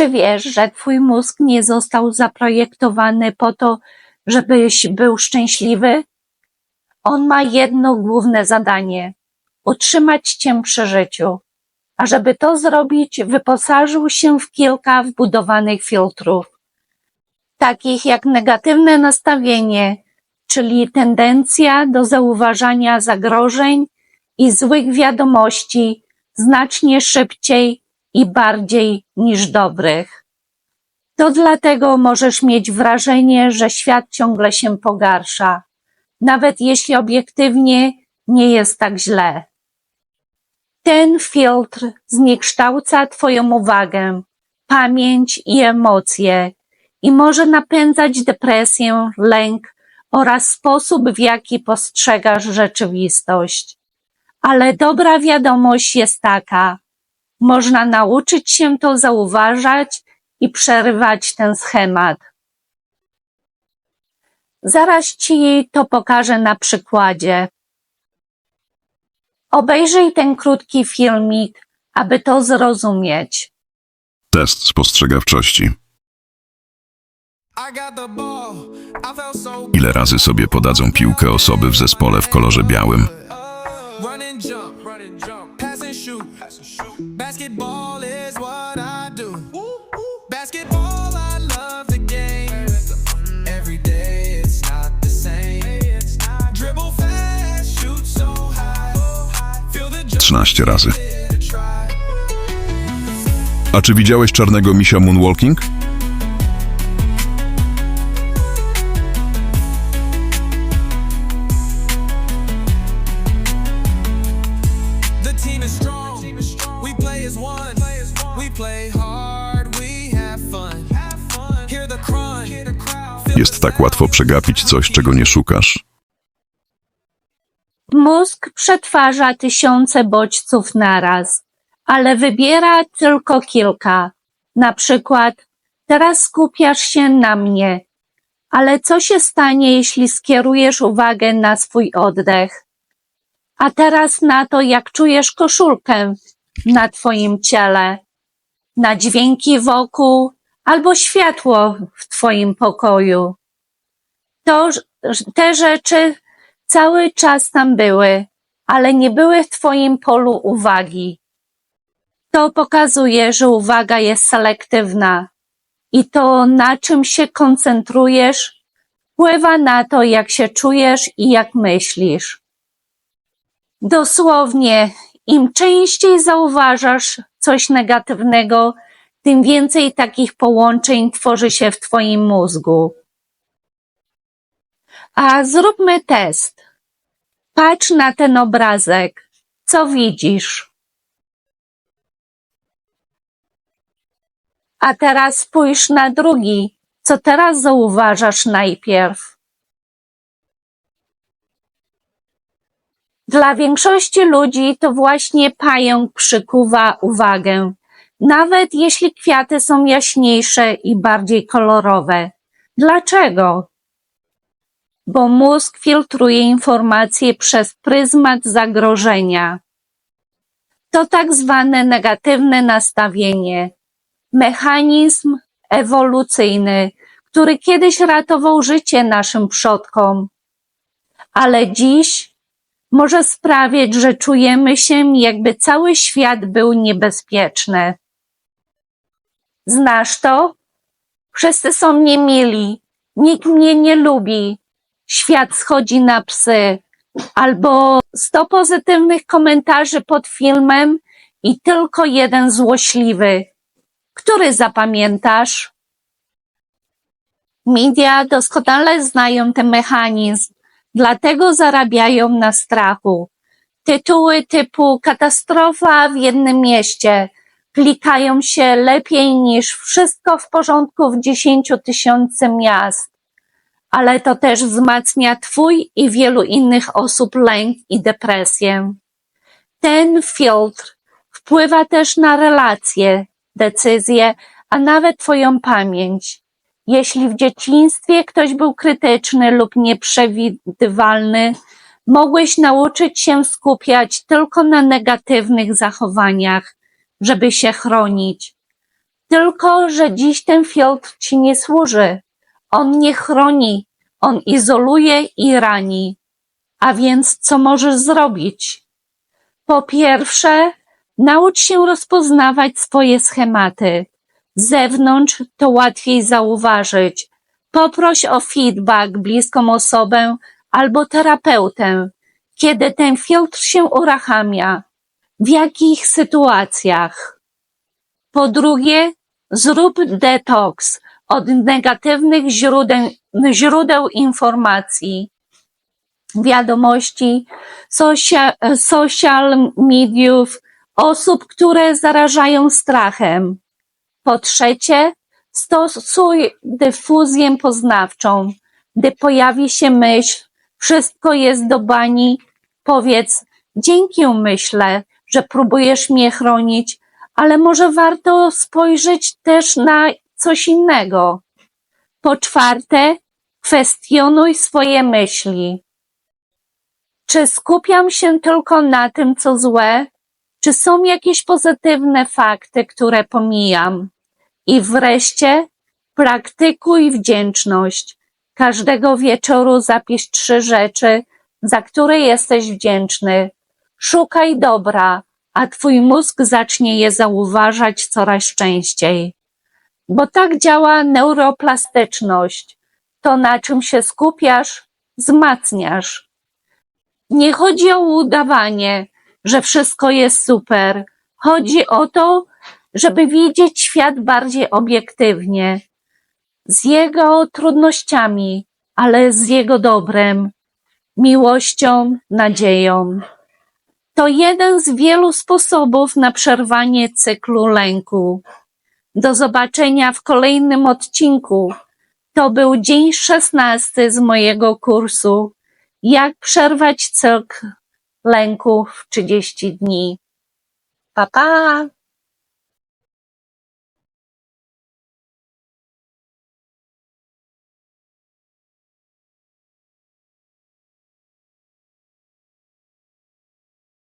Czy wiesz, że twój mózg nie został zaprojektowany po to, żebyś był szczęśliwy? On ma jedno główne zadanie utrzymać cię przy życiu. A żeby to zrobić, wyposażył się w kilka wbudowanych filtrów, takich jak negatywne nastawienie, czyli tendencja do zauważania zagrożeń i złych wiadomości znacznie szybciej i bardziej niż dobrych. To dlatego możesz mieć wrażenie, że świat ciągle się pogarsza, nawet jeśli obiektywnie nie jest tak źle. Ten filtr zniekształca Twoją uwagę, pamięć i emocje i może napędzać depresję, lęk oraz sposób, w jaki postrzegasz rzeczywistość. Ale dobra wiadomość jest taka, można nauczyć się to zauważać i przerywać ten schemat. Zaraz Ci to pokażę na przykładzie. Obejrzyj ten krótki filmik, aby to zrozumieć. Test spostrzegawczości. Ile razy sobie podadzą piłkę osoby w zespole w kolorze białym? And shoot. Basketball is what I do. Basketball, I love the game. Every day it's not the same. Dribble fast, shoot so high. Feel the jump 13 razy. A czy widziałeś czarnego misia Moonwalking? Jest tak łatwo przegapić coś, czego nie szukasz. Mózg przetwarza tysiące bodźców naraz, ale wybiera tylko kilka. Na przykład, teraz skupiasz się na mnie, ale co się stanie, jeśli skierujesz uwagę na swój oddech? A teraz na to, jak czujesz koszulkę na twoim ciele, na dźwięki wokół albo światło w twoim pokoju. To, te rzeczy cały czas tam były, ale nie były w Twoim polu uwagi. To pokazuje, że uwaga jest selektywna i to, na czym się koncentrujesz, wpływa na to, jak się czujesz i jak myślisz. Dosłownie, im częściej zauważasz coś negatywnego, tym więcej takich połączeń tworzy się w Twoim mózgu. A zróbmy test. Patrz na ten obrazek. Co widzisz? A teraz spójrz na drugi. Co teraz zauważasz najpierw? Dla większości ludzi to właśnie pająk przykuwa uwagę, nawet jeśli kwiaty są jaśniejsze i bardziej kolorowe. Dlaczego? bo mózg filtruje informacje przez pryzmat zagrożenia. To tak zwane negatywne nastawienie, mechanizm ewolucyjny, który kiedyś ratował życie naszym przodkom, ale dziś może sprawiać, że czujemy się, jakby cały świat był niebezpieczny. Znasz to? Wszyscy są niemili, nikt mnie nie lubi, świat schodzi na psy, albo 100 pozytywnych komentarzy pod filmem i tylko jeden złośliwy. Który zapamiętasz? Media doskonale znają ten mechanizm, dlatego zarabiają na strachu. Tytuły typu katastrofa w jednym mieście klikają się lepiej niż wszystko w porządku w 10 tysiące miast ale to też wzmacnia Twój i wielu innych osób lęk i depresję. Ten filtr wpływa też na relacje, decyzje, a nawet Twoją pamięć. Jeśli w dzieciństwie ktoś był krytyczny lub nieprzewidywalny, mogłeś nauczyć się skupiać tylko na negatywnych zachowaniach, żeby się chronić. Tylko, że dziś ten filtr ci nie służy. On nie chroni, on izoluje i rani. A więc co możesz zrobić? Po pierwsze, naucz się rozpoznawać swoje schematy. Z zewnątrz to łatwiej zauważyć. Poproś o feedback bliską osobę albo terapeutę, kiedy ten filtr się uruchamia, w jakich sytuacjach. Po drugie, zrób detoks od negatywnych źródeł, źródeł informacji, wiadomości, socia, social mediów, osób, które zarażają strachem. Po trzecie, stosuj dyfuzję poznawczą. Gdy pojawi się myśl, wszystko jest do bani, powiedz, dzięki myślę, że próbujesz mnie chronić, ale może warto spojrzeć też na coś innego. Po czwarte, kwestionuj swoje myśli. Czy skupiam się tylko na tym, co złe? Czy są jakieś pozytywne fakty, które pomijam? I wreszcie, praktykuj wdzięczność. Każdego wieczoru zapisz trzy rzeczy, za które jesteś wdzięczny. Szukaj dobra, a twój mózg zacznie je zauważać coraz częściej. Bo tak działa neuroplastyczność. To, na czym się skupiasz, wzmacniasz. Nie chodzi o udawanie, że wszystko jest super. Chodzi o to, żeby widzieć świat bardziej obiektywnie, z jego trudnościami, ale z jego dobrem, miłością, nadzieją. To jeden z wielu sposobów na przerwanie cyklu lęku. Do zobaczenia w kolejnym odcinku. To był dzień szesnasty z mojego kursu. Jak przerwać cykl lęku w 30 dni. Pa, pa!